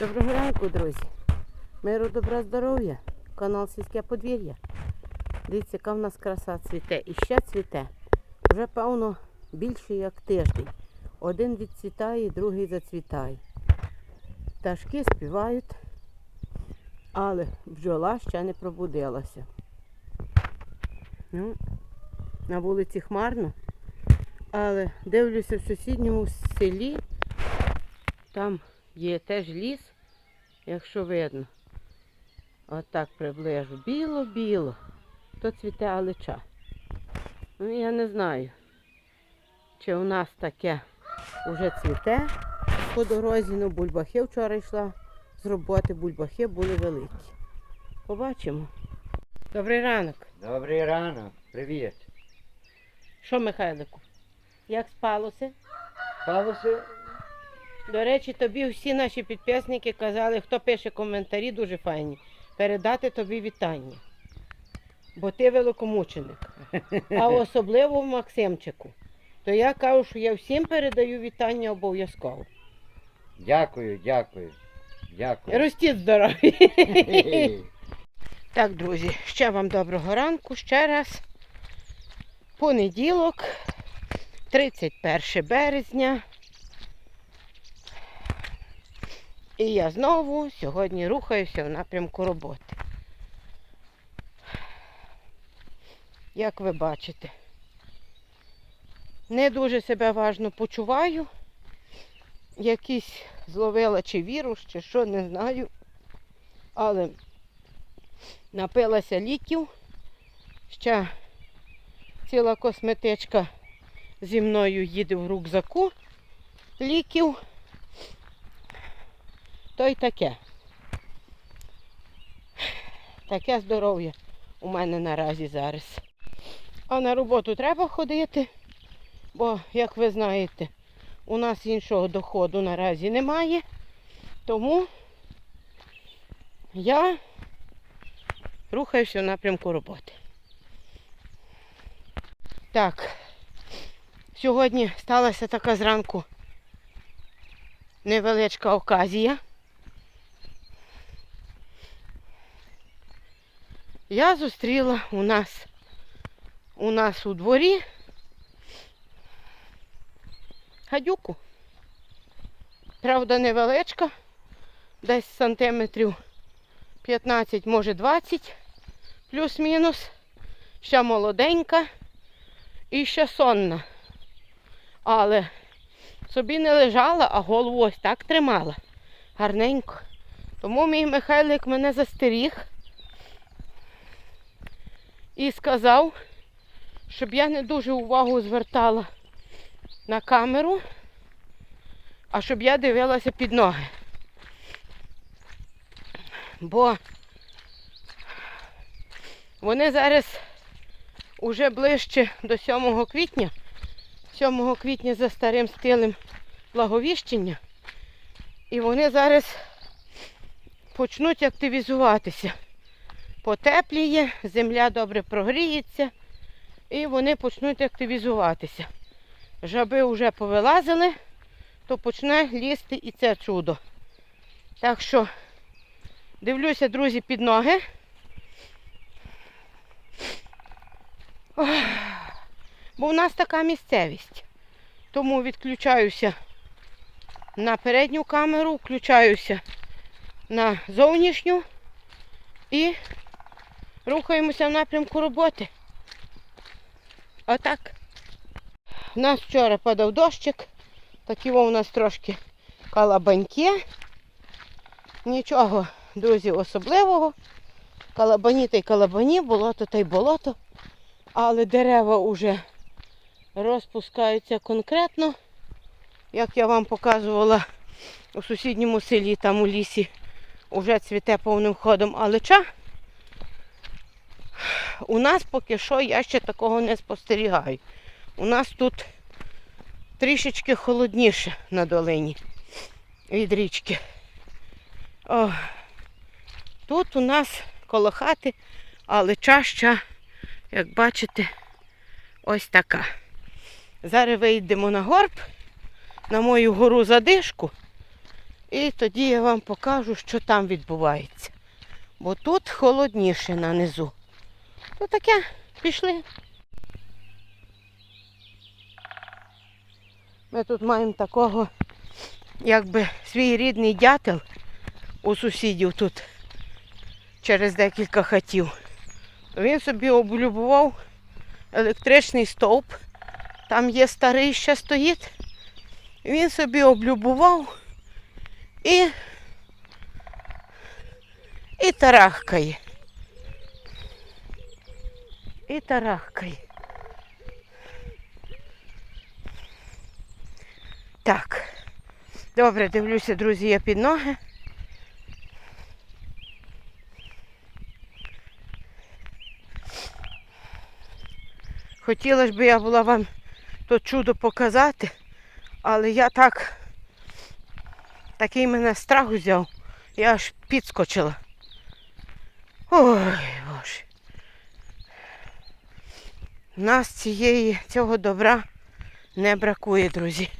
Доброго ранку, друзі. Миру, добра, здоров'я. Канал Сільське подвір'я. Дивіться, яка в нас краса цвіте. І ще цвіте. Вже, певно, більше як тиждень. Один відцвітає, другий зацвітає. Пташки співають, але бджола ще не пробудилася. Ну, на вулиці хмарно. Але дивлюся в сусідньому селі, там є теж ліс, якщо видно. Отак приближу. Біло-біло. То цвіте алича. Ну, я не знаю, чи у нас таке вже цвіте по дорозі. Ну, бульбахи вчора йшла з роботи, бульбахи були великі. Побачимо. Добрий ранок. Добрий ранок, привіт. Що, Михайлику? Як спалося? Палося? До речі, тобі всі наші підписники казали, хто пише коментарі, дуже файні, передати тобі вітання. Бо ти великомученик. А особливо Максимчику. То я кажу, що я всім передаю вітання обов'язково. Дякую, дякую. Дякую. Ростіть здорові! Так, друзі, ще вам доброго ранку. Ще раз. Понеділок, 31 березня. І я знову сьогодні рухаюся в напрямку роботи. Як ви бачите, не дуже себе важно почуваю. Якийсь зловила чи вірус, чи що, не знаю. Але напилася ліків. Ще ціла косметичка зі мною їде в рюкзаку ліків. То й таке. Таке здоров'я у мене наразі зараз. А на роботу треба ходити, бо, як ви знаєте, у нас іншого доходу наразі немає. Тому я рухаюся в напрямку роботи. Так, сьогодні сталася така зранку невеличка оказія. Я зустріла у нас у нас у дворі гадюку. Правда, невеличка, десь сантиметрів 15, може 20, плюс-мінус. Ще молоденька і ще сонна. Але собі не лежала, а голову ось так тримала. Гарненько. Тому мій Михайлик мене застеріг і сказав, щоб я не дуже увагу звертала на камеру, а щоб я дивилася під ноги. Бо вони зараз уже ближче до 7 квітня. 7 квітня за старим стилем благовіщення. І вони зараз почнуть активізуватися. Потепліє, земля добре прогріється і вони почнуть активізуватися. Жаби вже повилазили, то почне лізти і це чудо. Так що дивлюся, друзі, під ноги. Ох, Бо в нас така місцевість. Тому відключаюся на передню камеру, включаюся на зовнішню і рухаємося в напрямку роботи. Отак. У нас вчора падав дощик. Такі у нас трошки калабаньки. Нічого, друзі, особливого. Калабані та й калабані, болото та й болото. Але дерева вже розпускаються конкретно. Як я вам показувала у сусідньому селі, там у лісі, вже цвіте повним ходом алича. У нас поки що я ще такого не спостерігаю. У нас тут трішечки холодніше на долині від річки. О, тут у нас коло хати, але чаща, як бачите, ось така. Зараз вийдемо на горб, на мою гору задишку, І тоді я вам покажу, що там відбувається. Бо тут холодніше на низу. То таке, пішли. Ми тут маємо такого, якби свій рідний дятел у сусідів тут через декілька хатів. Він собі облюбував електричний стовп. Там є старий ще стоїть. Він собі облюбував і, і тарахкає. І тарахкає. Так. Добре, дивлюся, друзі, я під ноги. Хотіла би я була вам то чудо показати, але я так, такий мене страх взяв, я аж підскочила. Ой, Боже. У нас цієї, цього добра не бракує, друзі.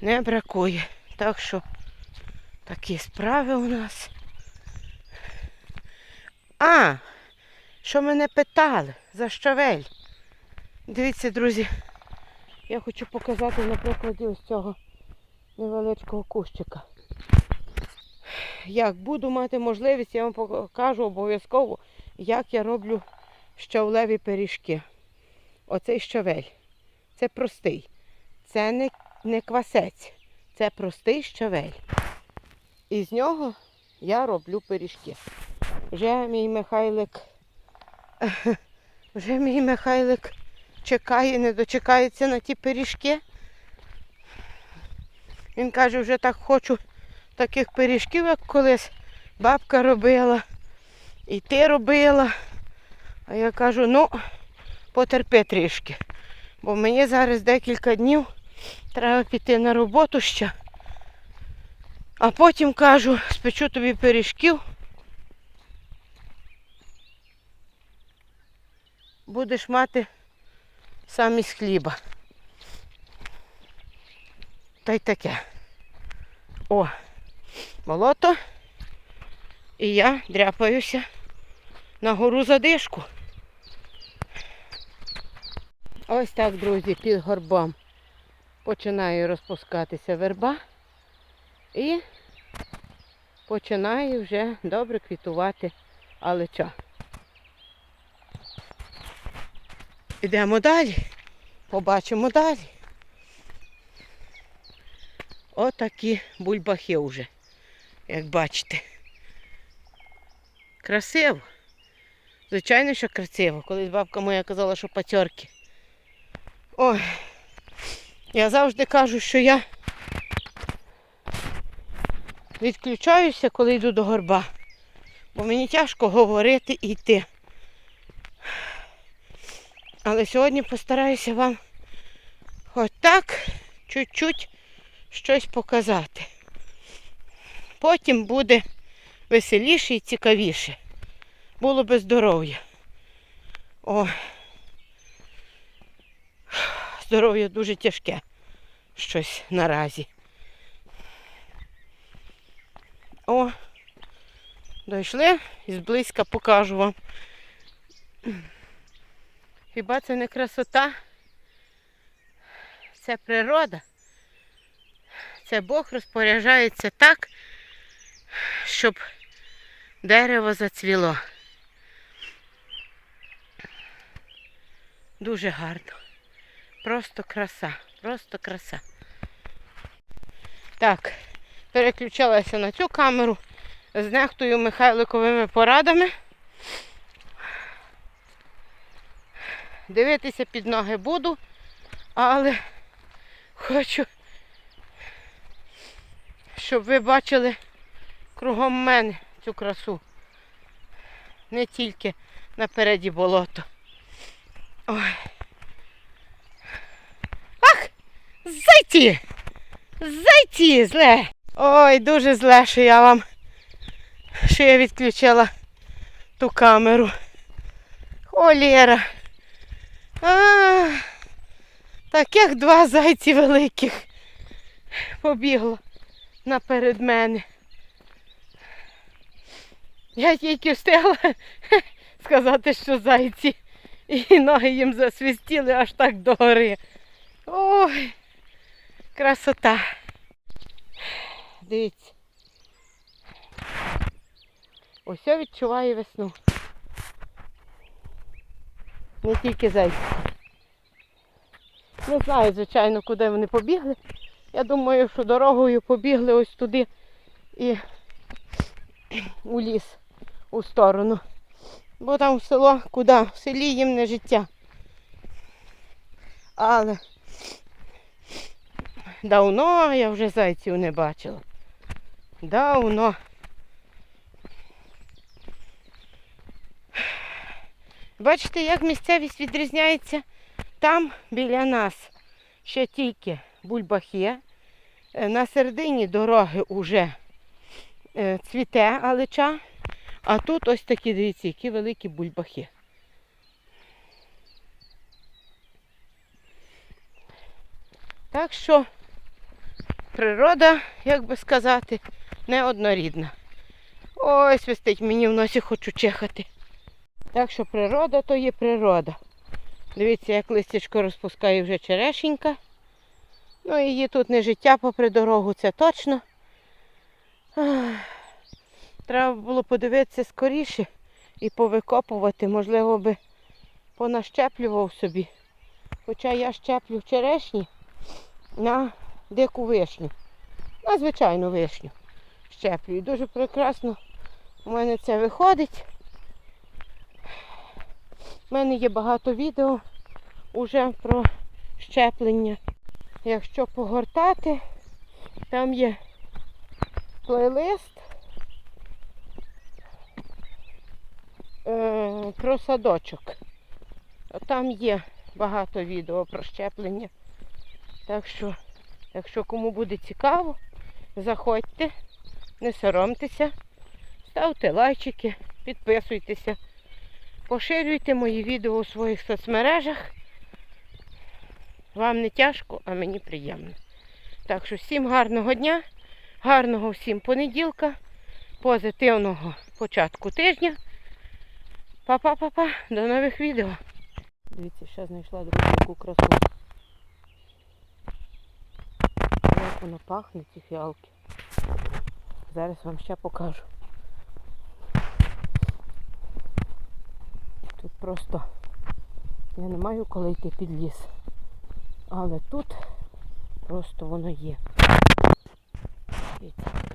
Не бракує. Так що такі справи у нас. А, що мене питали за щавель? Дивіться, друзі, я хочу показати на прикладі ось цього невеличкого кущика. Як буду мати можливість, я вам покажу обов'язково, як я роблю щавлеві пиріжки. Оцей щавель. Це простий. Це не, не квасець. Це простий щавель. І з нього я роблю пиріжки. Вже мій Михайлик. Вже мій Михайлик чекає, не дочекається на ті пиріжки. Він каже, вже так хочу таких пиріжків, як колись бабка робила. І ти робила. А я кажу, ну, потерпи трішки. Бо мені зараз декілька днів треба піти на роботу ще. А потім кажу, спечу тобі пиріжків. Будеш мати сам із хліба. Та й таке. О, болото. І я дряпаюся на гору задишку. Ось так, друзі, під горбом починає розпускатися верба і починає вже добре квітувати алеча. Ідемо далі, побачимо далі. Отакі бульбахи вже, як бачите. Красиво. Звичайно, що красиво. Колись бабка моя казала, що пацьорки. Ой, я завжди кажу, що я відключаюся, коли йду до горба. Бо мені тяжко говорити і йти. Але сьогодні постараюся вам хоч так чуть-чуть щось показати. Потім буде веселіше і цікавіше. Було би здоров'я. О, здоров'я дуже тяжке. Щось наразі. О, дійшли і зблизька покажу вам. Хіба це не красота? Це природа. Це Бог розпоряджається так, щоб дерево зацвіло. Дуже гарно. Просто краса, просто краса. Так, переключалася на цю камеру з нехтою Михайликовими порадами. Дивитися під ноги буду, але хочу, щоб ви бачили кругом мене цю красу. Не тільки напереді болото. Ой. Ах! Зайці! Зайці зле! Ой, дуже зле, що я вам що я відключила ту камеру. Холєра. А, таких два зайці великих побігло наперед мене. Я тільки встигла сказати, що зайці. І ноги їм засвістіли аж так догори. Ой, красота. Дивіться. Ось я відчуваю весну. Не тільки зайці. Не знаю, звичайно, куди вони побігли. Я думаю, що дорогою побігли ось туди і у ліс, у сторону. Бо там в село куди? В селі їм не життя. Але давно я вже зайців не бачила. Давно. Бачите, як місцевість відрізняється? Там біля нас ще тільки бульбахи. Е, На середині дороги вже е, цвіте алича, а тут ось такі, дивіться, які великі бульбахи. Так що природа, як би сказати, неоднорідна. Ой, свистить, мені в носі хочу чихати. Так що природа то є природа. Дивіться, як листячко розпускає вже черешенька. Ну, її тут не життя попри дорогу, це точно. Треба було подивитися скоріше і повикопувати. Можливо, би понащеплював собі. Хоча я щеплю черешні на дику вишню. На звичайну вишню щеплю. І дуже прекрасно у мене це виходить. У мене є багато відео уже про щеплення. Якщо погортати, там є плейлист е, про садочок. Там є багато відео про щеплення. Так що, якщо кому буде цікаво, заходьте, не соромтеся, ставте лайчики, підписуйтеся, поширюйте мої відео у своїх соцмережах. Вам не тяжко, а мені приємно. Так що всім гарного дня, гарного всім понеділка, позитивного початку тижня. Па-па-па-па, до нових відео. Дивіться, ще знайшла таку красу. Воно пахне, ці фіалки. Зараз вам ще покажу. Тут просто я не маю коли йти під ліс. Але тут просто воно є. Дивіться.